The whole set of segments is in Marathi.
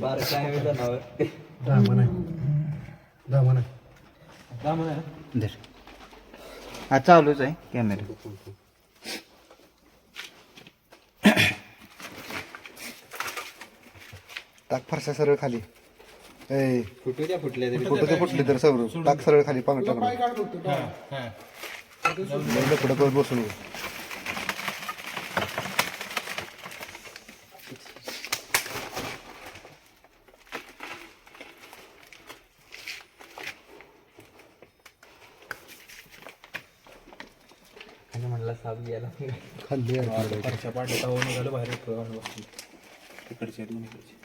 बारा काय जनावर दहा म्हणा दहा म्हणा धर हा चालूच आहे कॅमेरा. टाक फरशा सरळ खाली. ए फुटू द्या फुटल्या तरी. फोटो फुटले तर सगळं. टाक सरळ खाली पांग टाक पुढे बसून. म्हणला साप गेला. खाल्ली आहो. निघालं बाहेर. तिकडचे दोन इकडचे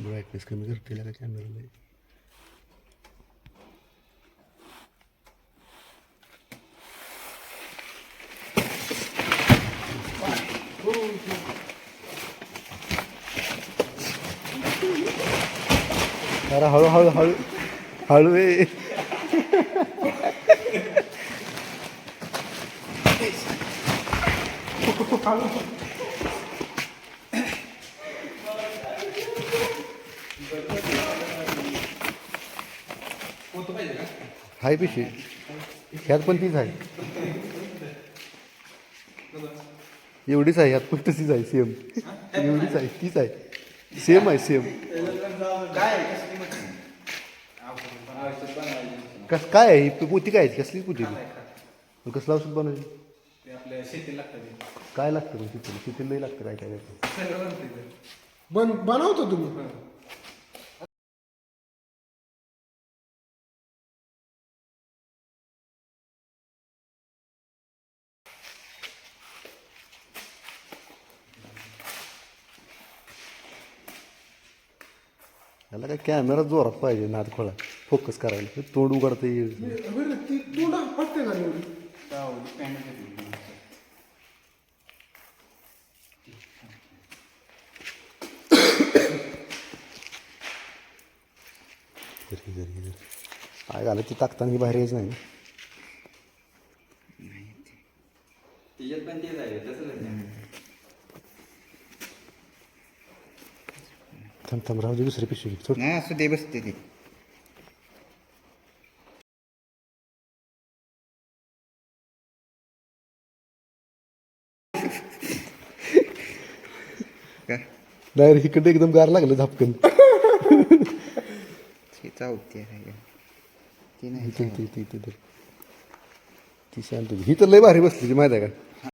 ब्राईटनेस कमी करते का कॅमेरा अरे हळू हळू हळू हळू हाय पिशवी. ह्यात पण तीच आहे. एवढीच आहे ह्यात पण तशीच आहे सेम एवढीच आहे तीच आहे. सेम आहे सेम कस काय आहे? ही पोती काय आहे कसली पोती कसलं औषध बनवायची? काय लागतं मग शेतीला शेतीला लई लागतं काय काय बन बनवतो तुम्ही? याला काय कॅमेरा जोरात पाहिजे नाद खोळा फोकस करायला. तोंड उघडता येईल काय झालं ती टाकताना बाहेर यायचं नाही. तिच्यात पण तेच आहे तसंच थांब थांब राहू दे दुसरी पिशवी घे. नाही असू दे बसते ती डायरेक्ट इकडे एकदम गार लागलं झापकन ती चावते आहे. ती नाही ती शांत होती. ही तर लय भारी बसली माहिती आहे का